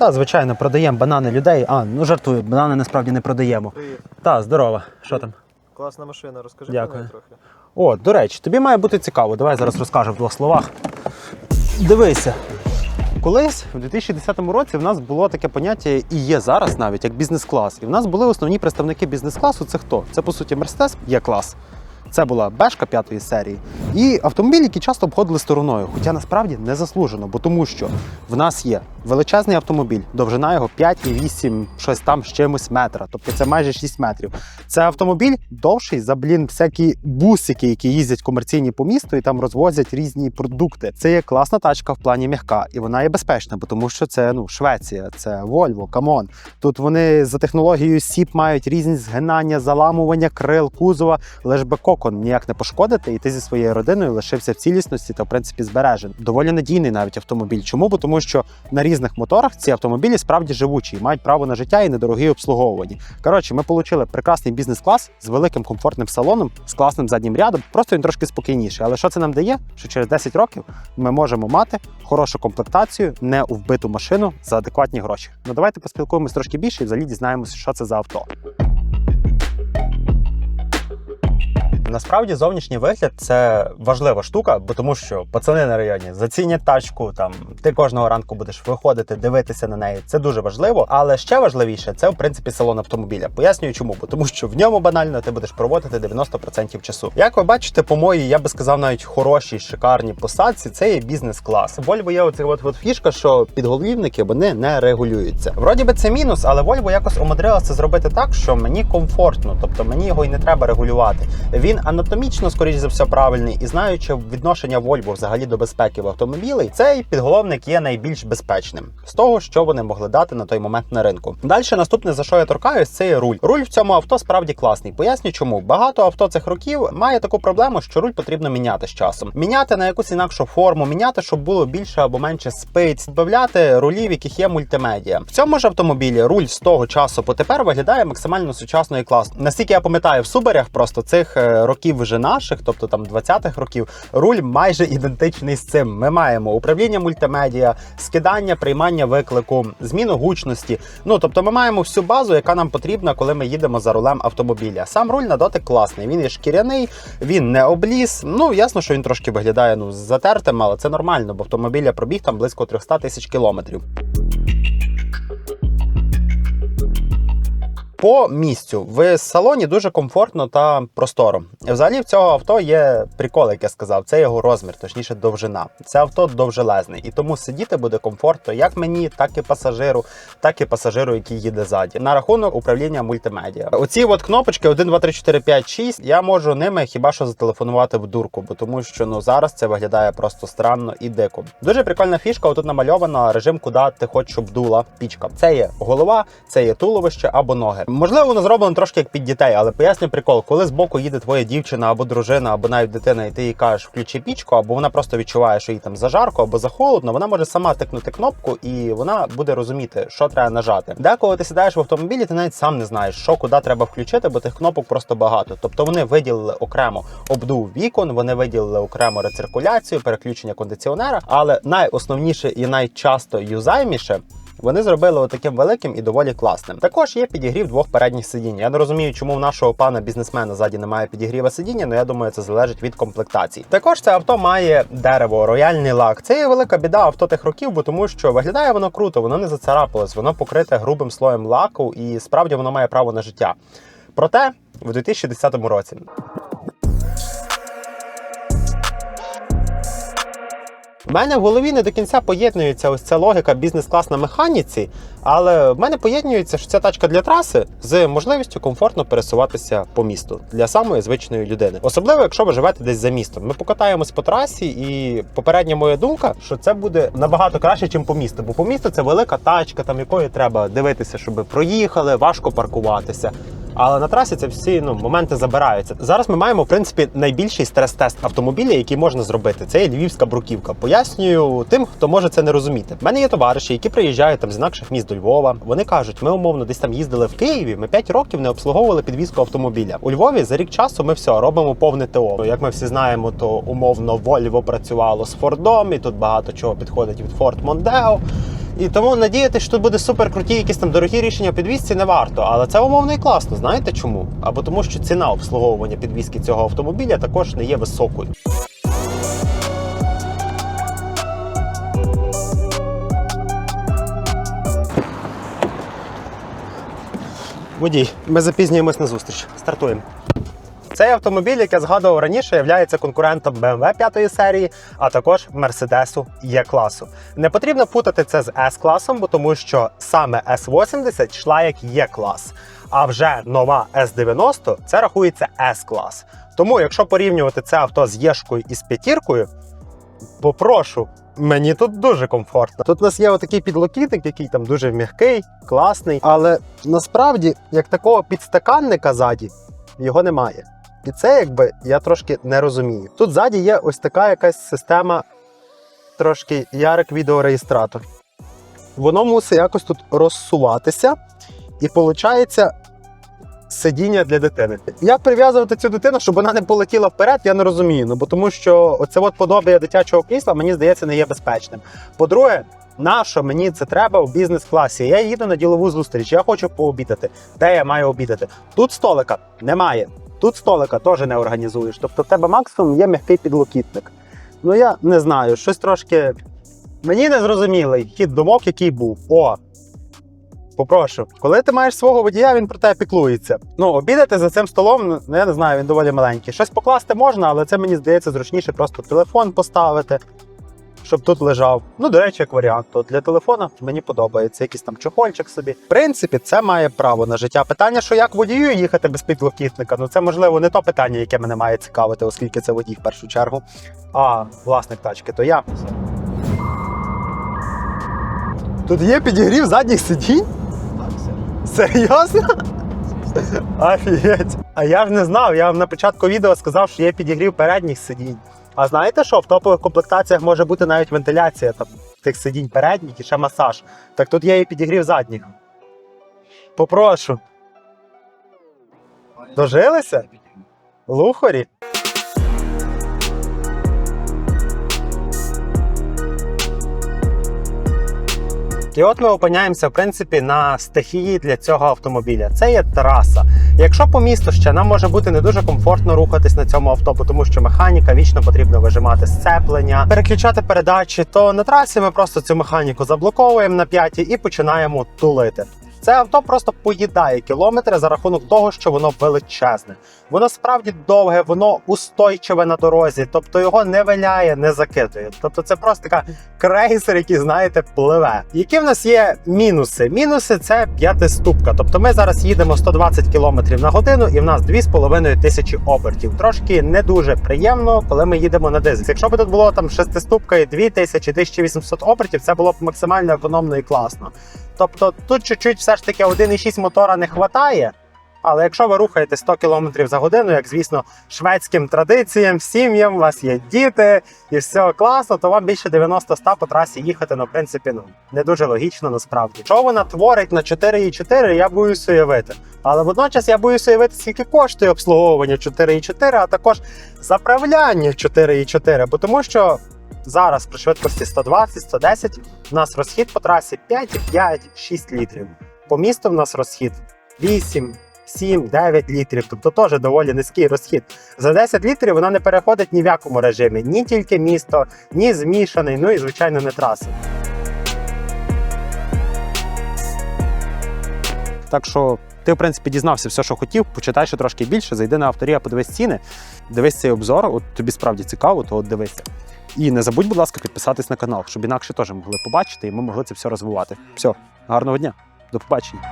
Та, звичайно, продаємо банани людей. А, ну жартую, банани насправді не продаємо. Привіт. Та, здорово. Що там? Класна машина, розкажи Дякую. про неї трохи. О, до речі, тобі має бути цікаво. Давай зараз розкажу в двох словах. Дивися. Колись у 2010 році в нас було таке поняття і є зараз навіть як бізнес-клас. І в нас були основні представники бізнес-класу. Це хто? Це по суті Мерседес є клас. Це була бешка п'ятої серії. І автомобілі, які часто обходили стороною. Хоча насправді не заслужено, бо тому що в нас є величезний автомобіль, довжина його 5,8, щось там з чимось метра. Тобто це майже 6 метрів. Це автомобіль довший за блін всякі бусики, які їздять комерційні по місту і там розвозять різні продукти. Це є класна тачка в плані м'яка, і вона є безпечна, бо тому що це ну Швеція, це Volvo, камон. Тут вони за технологією СІП мають різні згинання, заламування крил, кузова, лиш би кокон ніяк не пошкодити, і ти зі своєю родиною лишився в цілісності та в принципі збережен. Доволі надійний навіть автомобіль. Чому? Бо тому що на різних моторах ці автомобілі справді живучі і мають право на життя і недорогі обслуговувані. Коротше, ми отримали прекрасний бізнес-клас з великим комфортним салоном, з класним заднім рядом. Просто він трошки спокійніший. Але що це нам дає? Що через 10 років ми можемо мати хорошу комплектацію, не у вбиту машину за адекватні гроші. Ну давайте поспілкуємось трошки більше і взагалі дізнаємося, що це за авто. Насправді зовнішній вигляд це важлива штука, бо тому що пацани на районі зацінять тачку. Там ти кожного ранку будеш виходити, дивитися на неї. Це дуже важливо. Але ще важливіше це в принципі салон автомобіля. Пояснюю, чому, бо тому що в ньому банально ти будеш проводити 90% часу. Як ви бачите, по моїй, я би сказав, навіть хорошій, шикарній посадці, це є бізнес-клас. Volvo є оця от, от фішка, що підголівники вони не регулюються. Вроді би це мінус, але Volvo якось умудрилася зробити так, що мені комфортно, тобто мені його і не треба регулювати. Він анатомічно, скоріш за все, правильний, і знаючи відношення Volvo взагалі до безпеки в автомобілі, цей підголовник є найбільш безпечним з того, що вони могли дати на той момент на ринку. Далі наступне за що я торкаюсь, це є руль. Руль в цьому авто справді класний. Поясню, чому багато авто цих років має таку проблему, що руль потрібно міняти з часом. Міняти на якусь інакшу форму, міняти, щоб було більше або менше спиць, додати рулів, яких є мультимедіа. В цьому ж автомобілі руль з того часу по тепер виглядає максимально сучасно і класно. Наскільки я пам'ятаю, в субарях просто цих е, років вже наших, тобто там 20-х років, руль майже ідентичний з цим. Ми маємо управління мультимедіа, скидання, приймання виклику, зміну гучності. Ну тобто, ми маємо всю базу, яка нам потрібна, коли ми їдемо за рулем автомобіля. Сам руль на дотик класний. Він є шкіряний, він не обліз. Ну ясно, що він трошки виглядає ну затертим, але це нормально, бо автомобіля пробіг там близько 300 тисяч кілометрів. По місцю в салоні дуже комфортно та просторо. Взагалі в цього авто є прикол, як я сказав, це його розмір, точніше довжина. Це авто довжелезне, і тому сидіти буде комфортно як мені, так і пасажиру, так і пасажиру, який їде ззаді. На рахунок управління мультимедіа. Оці от кнопочки 1, 2, 3, 4, 5, 6, Я можу ними хіба що зателефонувати в дурку, бо тому що ну зараз це виглядає просто странно і дико. Дуже прикольна фішка. Отут намальована режим, куди ти хочеш, щоб дула пічка. Це є голова, це є туловище або ноги. Можливо, воно зроблено трошки як під дітей, але поясню прикол, коли збоку їде твоя дівчина або дружина, або навіть дитина, і ти їй кажеш, включи пічку, або вона просто відчуває, що їй там зажарко або захолодно, вона може сама тикнути кнопку, і вона буде розуміти, що треба нажати. Деколи ти сідаєш в автомобілі, ти навіть сам не знаєш, що куди треба включити, бо тих кнопок просто багато. Тобто вони виділили окремо обдув вікон, вони виділили окремо рециркуляцію, переключення кондиціонера, але найосновніше і найчасто юзайміше. Вони зробили таким великим і доволі класним. Також є підігрів двох передніх сидінь. Я не розумію, чому в нашого пана бізнесмена ззаді немає підігріва сидіння, але я думаю, це залежить від комплектації. Також це авто має дерево, рояльний лак. Це є велика біда авто тих років, бо тому що виглядає воно круто, воно не зацарапалось, воно покрите грубим слоєм лаку, і справді воно має право на життя. Проте в 2010 році В мене в голові не до кінця поєднується ось ця логіка бізнес-клас на механіці, але в мене поєднується, що ця тачка для траси з можливістю комфортно пересуватися по місту для самої звичної людини. Особливо, якщо ви живете десь за містом. Ми покатаємось по трасі, і попередня моя думка, що це буде набагато краще, ніж по місту. Бо по місту це велика тачка, там якої треба дивитися, щоб проїхали, важко паркуватися. Але на трасі це всі ну моменти забираються. Зараз ми маємо в принципі найбільший стрес-тест автомобіля, який можна зробити. Це є львівська бруківка. Пояснюю тим, хто може це не розуміти. У мене є товариші, які приїжджають там з інакших міст до Львова. Вони кажуть, ми умовно десь там їздили в Києві. Ми 5 років не обслуговували підвізку автомобіля. У Львові за рік часу ми все робимо повне ТО. Як ми всі знаємо, то умовно Volvo працювало з Фордом, і тут багато чого підходить від Ford Mondeo. І тому надіятися, що тут буде супер круті, якісь там дорогі рішення підвізці не варто. Але це умовно і класно. Знаєте чому? Або тому, що ціна обслуговування підвізки цього автомобіля також не є високою. Водій, ми запізнюємось на зустріч. Стартуємо. Цей автомобіль, як я згадував раніше, є конкурентом BMW 5 серії, а також Mercedes Е-класу. Не потрібно путати це з S-класом, бо тому що саме S80 йшла як Е-клас. А вже нова S90 це рахується S-клас. Тому, якщо порівнювати це авто з Єшкою і з п'ятіркою, попрошу, мені тут дуже комфортно. Тут у нас є отакий підлокітник, який там дуже м'який, класний. Але насправді, як такого підстаканника ззаді, його немає. І це якби я трошки не розумію. Тут ззаді є ось така якась система, трошки ярик відеореєстратор. Воно мусить якось тут розсуватися, і виходить сидіння для дитини. Як прив'язувати цю дитину, щоб вона не полетіла вперед, я не розумію. Ну бо тому що оце от подобія дитячого крісла, мені здається, не є безпечним. По-друге, на що мені це треба в бізнес-класі? Я їду на ділову зустріч, я хочу пообідати. Де я маю обідати? Тут столика немає. Тут столика теж не організуєш. Тобто в тебе максимум є м'який підлокітник. Ну я не знаю, щось трошки. Мені не зрозумілий хід думок, який був. О! Попрошу, коли ти маєш свого водія, він про тебе піклується. Ну, обідати за цим столом, ну я не знаю, він доволі маленький. Щось покласти можна, але це мені здається зручніше просто телефон поставити, щоб тут лежав. Ну, до речі, як варіант, то для телефона мені подобається якийсь там чохольчик собі. В принципі, це має право на життя. Питання, що як водію їхати без підлокітника, ну це можливо не то питання, яке мене має цікавити, оскільки це водій в першу чергу. А власник тачки, то я. Тут є підігрів задніх сидінь? Серйозно? Офігеть. А я ж не знав. Я вам на початку відео сказав, що є підігрів передніх сидінь. А знаєте що? В топових комплектаціях може бути навіть вентиляція там, тих сидінь передніх і ще масаж. Так тут є і підігрів задніх. Попрошу. Дожилися? Лухарі? І от ми опиняємося в принципі на стихії для цього автомобіля. Це є траса. Якщо по місту ще нам може бути не дуже комфортно рухатись на цьому авто, тому що механіка вічно потрібно вижимати сцеплення, переключати передачі, то на трасі ми просто цю механіку заблоковуємо на п'яті і починаємо тулити. Це авто просто поїдає кілометри за рахунок того, що воно величезне. Воно справді довге, воно устойчиве на дорозі, тобто його не виляє, не закидує. Тобто це просто така крейсер, який, знаєте, пливе. Які в нас є мінуси? Мінуси це п'ятиступка. Тобто ми зараз їдемо 120 км на годину, і в нас 2,5 тисячі обертів. Трошки не дуже приємно, коли ми їдемо на дизель. Якщо б тут було там шестиступка і 2000 1800 обертів, це було б максимально економно і класно. Тобто тут чуть-чуть все ж таки 1,6 мотора не вистачає. Але якщо ви рухаєте 100 км за годину, як звісно, шведським традиціям, сім'ям, у вас є діти і все класно, то вам більше 90-100 по трасі їхати, ну, в принципі, ну не дуже логічно насправді. Що вона творить на 4,4, я боюсь уявити. Але водночас я боюсь уявити, скільки коштує обслуговування 4,4, а також заправляння 4,4, бо тому що. Зараз при швидкості 120-110 у нас розхід по трасі 5,5-6 літрів. По місту в нас розхід 8, 7, 9 літрів, тобто теж доволі низький розхід. За 10 літрів вона не переходить ні в якому режимі, ні тільки місто, ні змішаний, ну і звичайно не траси. Так що ти, в принципі, дізнався все, що хотів. Почитай ще трошки більше, зайди на авторія, подивись ціни, дивись цей обзор. От тобі справді цікаво, то от дивися. І не забудь, будь ласка, підписатись на канал, щоб інакше теж могли побачити і ми могли це все розвивати. Все, гарного дня, до побачення.